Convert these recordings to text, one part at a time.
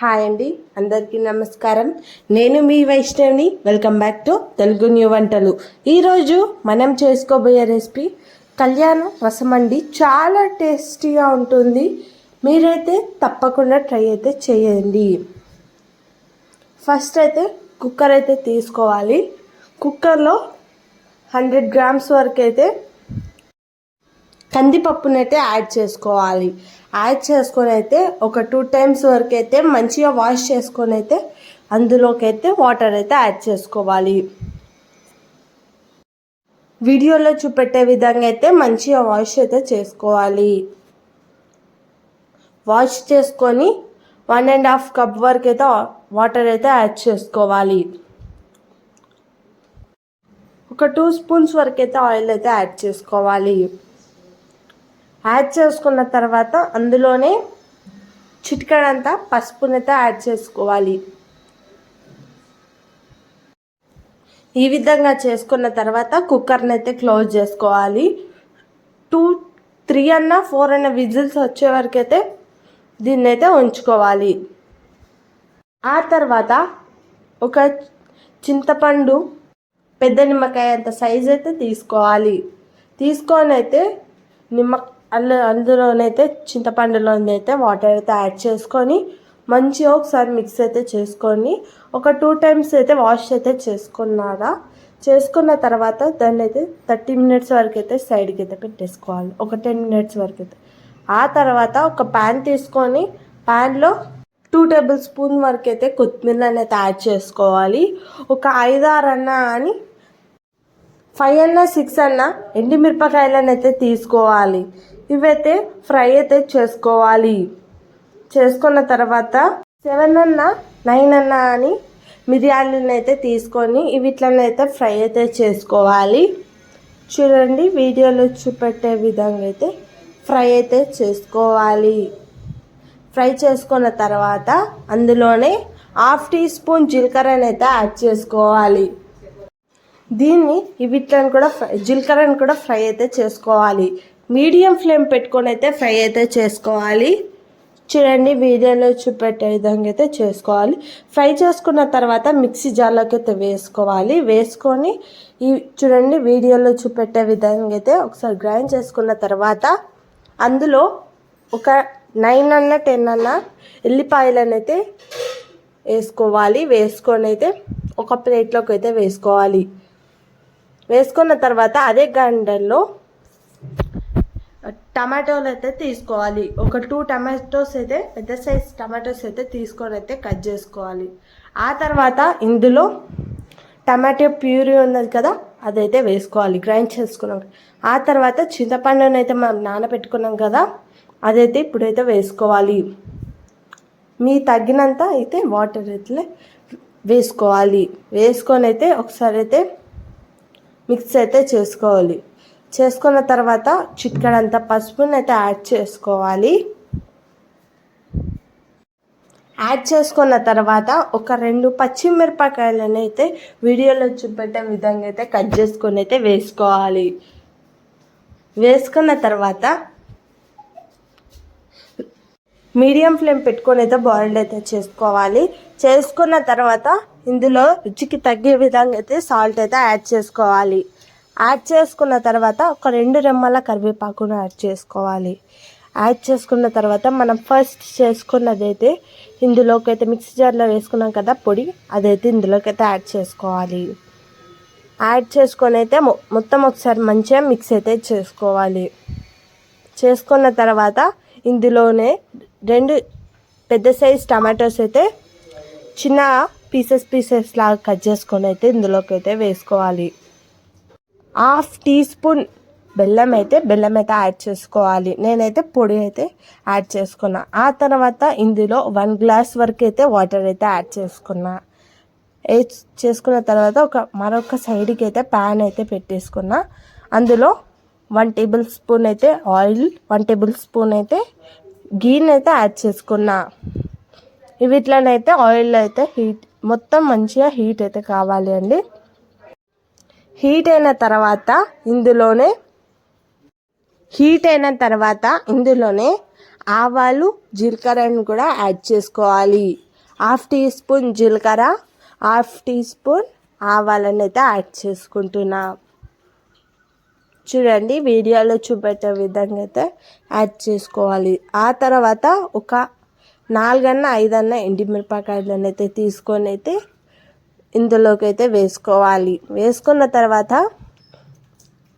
Hi అండి అందరికీ నమస్కారం. నేను మీ వైష్ణవిని welcome back to Telugu new వంటలు. ఈరోజు మనం చేసుకోబోయే రెసిపీ కళ్యాణ రసం అండి. చాలా టేస్టీగా ఉంటుంది. మీరైతే తప్పకుండా ట్రై అయితే చేయండి. ఫస్ట్ అయితే కుక్కర్ అయితే తీసుకోవాలి. కుక్కర్లో హండ్రెడ్ గ్రామ్స్ వరకు అయితే కందిపప్పునైతే యాడ్ చేసుకోవాలి. యాడ్ చేసుకొని అయితే ఒక టూ టైమ్స్ వరకు అయితే మంచిగా వాష్ చేసుకొని అయితే అందులోకి అయితే వాటర్ అయితే యాడ్ చేసుకోవాలి. వీడియోలో చూపెట్టే విధంగా అయితే మంచిగా వాష్ అయితే చేసుకోవాలి. వాష్ చేసుకొని వన్ అండ్ హాఫ్ కప్ వరకు అయితే వాటర్ అయితే యాడ్ చేసుకోవాలి. ఒక టూ స్పూన్స్ వరకు అయితే ఆయిల్ అయితే యాడ్ చేసుకోవాలి. యాడ్ చేసుకున్న తర్వాత అందులోనే చిటికడంతా పసుపునైతే యాడ్ చేసుకోవాలి. ఈ విధంగా చేసుకున్న తర్వాత కుక్కర్ని అయితే క్లోజ్ చేసుకోవాలి. టూ త్రీ అన్న ఫోర్ అన్న విజిల్స్ వచ్చే వరకు అయితే దీన్ని అయితే ఉంచుకోవాలి. ఆ తర్వాత ఒక చింతపండు పెద్ద నిమ్మకాయ అంత సైజ్ అయితే తీసుకోవాలి. తీసుకొని అయితే నిమ్మ అందులో అందులోనైతే చింతపండులోనైతే వాటర్ అయితే యాడ్ చేసుకొని మంచిగా ఒకసారి మిక్స్ అయితే చేసుకొని ఒక టూ టైమ్స్ అయితే వాష్ అయితే చేసుకున్నారా? చేసుకున్న తర్వాత దాన్ని అయితే థర్టీ మినిట్స్ వరకు అయితే సైడ్కి అయితే పెట్టేసుకోవాలి. ఒక టెన్ మినిట్స్ వరకు అయితే. ఆ తర్వాత ఒక ప్యాన్ తీసుకొని ప్యాన్లో టూ టేబుల్ స్పూన్ వరకు అయితే కొత్తిమీర అయితే యాడ్ చేసుకోవాలి. ఒక ఐదారు అన్న అని ఫైవ్ అన్నా సిక్స్ అన్నా ఎండిమిరపకాయలను అయితే తీసుకోవాలి. ఇవైతే ఫ్రై అయితే చేసుకోవాలి. చేసుకున్న తర్వాత సెవెన్ అన్న నైన్ అన్న అని మిరియాలను అయితే తీసుకొని ఇవిట్లనైతే అయితే ఫ్రై అయితే చేసుకోవాలి. చూడండి వీడియోలో చూపెట్టే విధంగా అయితే ఫ్రై అయితే చేసుకోవాలి. ఫ్రై చేసుకున్న తర్వాత అందులోనే హాఫ్ టీ స్పూన్ జీలకర్రని అయితే యాడ్ చేసుకోవాలి. దీన్ని వీటిని కూడా ఫ్రై జీలకర్రని కూడా ఫ్రై అయితే చేసుకోవాలి. మీడియం ఫ్లేమ్ పెట్టుకొని అయితే ఫ్రై అయితే చేసుకోవాలి. చూడండి వీడియోలో చూపెట్టే విధంగా అయితే చేసుకోవాలి. ఫ్రై చేసుకున్న తర్వాత మిక్సీ జార్లోకి అయితే వేసుకోవాలి. వేసుకొని ఈ చూడండి వీడియోలో చూపెట్టే విధంగా అయితే ఒకసారి గ్రైండ్ చేసుకున్న తర్వాత అందులో ఒక నైన్ అన్న టెన్ అన్న ఎల్లిపాయలను అయితే వేసుకోవాలి. వేసుకొని అయితే ఒక ప్లేట్లోకి అయితే వేసుకోవాలి. వేసుకున్న తర్వాత అదే గండల్లో టమాటోలు అయితే తీసుకోవాలి. ఒక టూ టమాటోస్ అయితే పెద్ద సైజ్ టమాటోస్ అయితే తీసుకొని అయితే కట్ చేసుకోవాలి. ఆ తర్వాత ఇందులో టమాటో ప్యూరీ ఉన్నది కదా అదైతే వేసుకోవాలి. గ్రైండ్ చేసుకున్నాం. ఆ తర్వాత చింతపండును అయితే మనం నానబెట్టుకున్నాం కదా అదైతే ఇప్పుడైతే వేసుకోవాలి. మీ తగ్గినంత అయితే వాటర్ అయితే వేసుకోవాలి. వేసుకొని అయితే ఒకసారి అయితే మిక్స్ అయితే చేసుకోవాలి. చేసుకున్న తర్వాత చిట్కడంత పసుపుని అయితే యాడ్ చేసుకోవాలి. యాడ్ చేసుకున్న తర్వాత ఒక రెండు పచ్చిమిరపకాయలను అయితే వీడియోలో చూపెట్టే విధంగా అయితే కట్ చేసుకొని అయితే వేసుకోవాలి. వేసుకున్న తర్వాత మీడియం ఫ్లేమ్ పెట్టుకొని అయితే బాయిల్డ్ అయితే చేసుకోవాలి. చేసుకున్న తర్వాత ఇందులో రుచికి తగ్గే విధంగా అయితే సాల్ట్ అయితే యాడ్ చేసుకోవాలి. యాడ్ చేసుకున్న తర్వాత ఒక రెండు రెమ్మల కరివేపాకును యాడ్ చేసుకోవాలి. యాడ్ చేసుకున్న తర్వాత మనం ఫస్ట్ చేసుకున్నది అయితే ఇందులోకి అయితే మిక్సీ జార్లో వేసుకున్నాం కదా పొడి అదైతే ఇందులోకి అయితే యాడ్ చేసుకోవాలి. యాడ్ చేసుకొని అయితే మొత్తం ఒకసారి మంచిగా మిక్స్ అయితే చేసుకోవాలి. చేసుకున్న తర్వాత ఇందులోనే రెండు పెద్ద సైజ్ టమాటోస్ అయితే చిన్న పీసెస్ పీసెస్ లాగా కట్ చేసుకొని అయితే ఇందులోకి అయితే వేసుకోవాలి. హాఫ్ టీ స్పూన్ బెల్లం అయితే బెల్లం అయితే యాడ్ చేసుకోవాలి. నేనైతే పొడి అయితే యాడ్ చేసుకున్నా. ఆ తర్వాత ఇందులో వన్ గ్లాస్ వరకు అయితే వాటర్ అయితే యాడ్ చేసుకున్నా. చేసుకున్న తర్వాత ఒక మరొక సైడ్కి అయితే ప్యాన్ అయితే పెట్టేసుకున్నా. అందులో వన్ టేబుల్ స్పూన్ అయితే ఆయిల్ వన్ టేబుల్ స్పూన్ అయితే గీని అయితే యాడ్ చేసుకున్నా. వీటిలోనైతే ఆయిల్ అయితే హీట్ మొత్తం మంచిగా హీట్ అయితే కావాలి అండి. హీట్ అయిన తర్వాత ఇందులోనే హీట్ అయిన తర్వాత ఇందులోనే ఆవాలు జీలకర్రను కూడా యాడ్ చేసుకోవాలి. హాఫ్ టీ స్పూన్ జీలకర్ర హాఫ్ టీ స్పూన్ ఆవాలను అయితే యాడ్ చేసుకుంటున్నా. చూడండి వీడియోలో చూపెట్టే విధంగా అయితే యాడ్ చేసుకోవాలి. ఆ తర్వాత ఒక నాలుగన్న ఐదన్న ఎండిమిరపకాయలను అయితే తీసుకొని అయితే ఇందులోకి అయితే వేసుకోవాలి. వేసుకున్న తర్వాత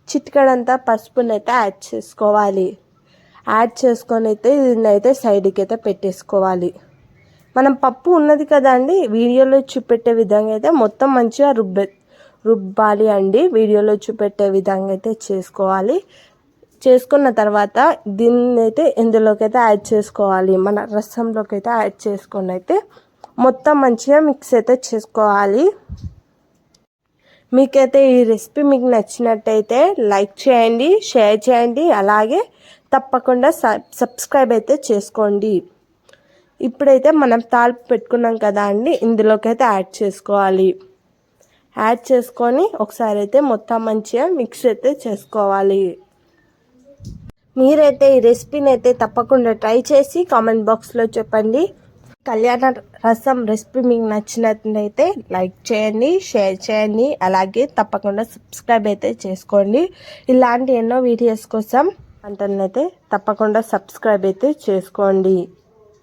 చిటికడంతా పసుపుని అయితే యాడ్ చేసుకోవాలి. యాడ్ చేసుకొని అయితే దీన్ని అయితే సైడ్కి అయితే పెట్టేసుకోవాలి. మనం పప్పు ఉన్నది కదా అండి వీడియోలో చూపెట్టే విధంగా అయితే మొత్తం మంచిగా రుబ్బె రుబ్బాలి అండి. వీడియోలో చూపెట్టే విధంగా అయితే చేసుకోవాలి. చేసుకున్న తర్వాత దీన్ని అయితే ఇందులోకి అయితే యాడ్ చేసుకోవాలి. మన రసంలోకి అయితే యాడ్ చేసుకొని అయితే మొత్తం మంచిగా మిక్స్ అయితే చేసుకోవాలి. మీకైతే ఈ రెసిపీ మీకు నచ్చినట్టయితే లైక్ చేయండి షేర్ చేయండి అలాగే తప్పకుండా సబ్స్క్రైబ్ అయితే చేసుకోండి. ఇప్పుడైతే మనం తాలింపు పెట్టుకున్నాం కదా అండి ఇందులోకి అయితే యాడ్ చేసుకోవాలి. యాడ్ చేసుకొని ఒకసారి అయితే మొత్తం మంచిగా మిక్స్ అయితే చేసుకోవాలి. మీరైతే ఈ రెసిపీని అయితే తప్పకుండా ట్రై చేసి కామెంట్ బాక్స్లో చెప్పండి. కళ్యాణ రసం రెసిపీ మీకు నచ్చినట్లయితే లైక్ చేయండి షేర్ చేయండి అలాగే తప్పకుండా సబ్స్క్రైబ్ అయితే చేసుకోండి. ఇలాంటి ఎన్నో వీడియోస్ కోసం వంటనైతే తప్పకుండా సబ్స్క్రైబ్ అయితే చేసుకోండి.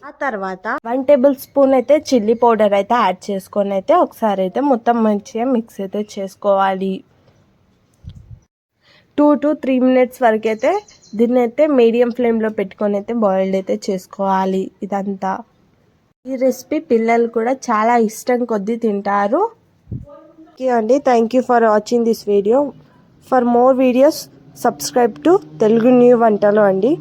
ఆ తర్వాత వన్ టేబుల్ స్పూన్ అయితే చిల్లీ పౌడర్ అయితే యాడ్ చేసుకొని అయితే ఒకసారి అయితే మొత్తం మంచిగా మిక్స్ అయితే చేసుకోవాలి. టూ టు త్రీ మినిట్స్ వరకు అయితే దీన్ని అయితే మీడియం ఫ్లేమ్లో పెట్టుకొని అయితే బాయిల్డ్ అయితే చేసుకోవాలి ఇదంతా. ఈ రెసిపీ పిల్లలు కూడా చాలా ఇష్టం కొద్దీ తింటారు. ఓకే అండి. Thank you for watching this video for more videos subscribe to Telugu new వంటలు అండి.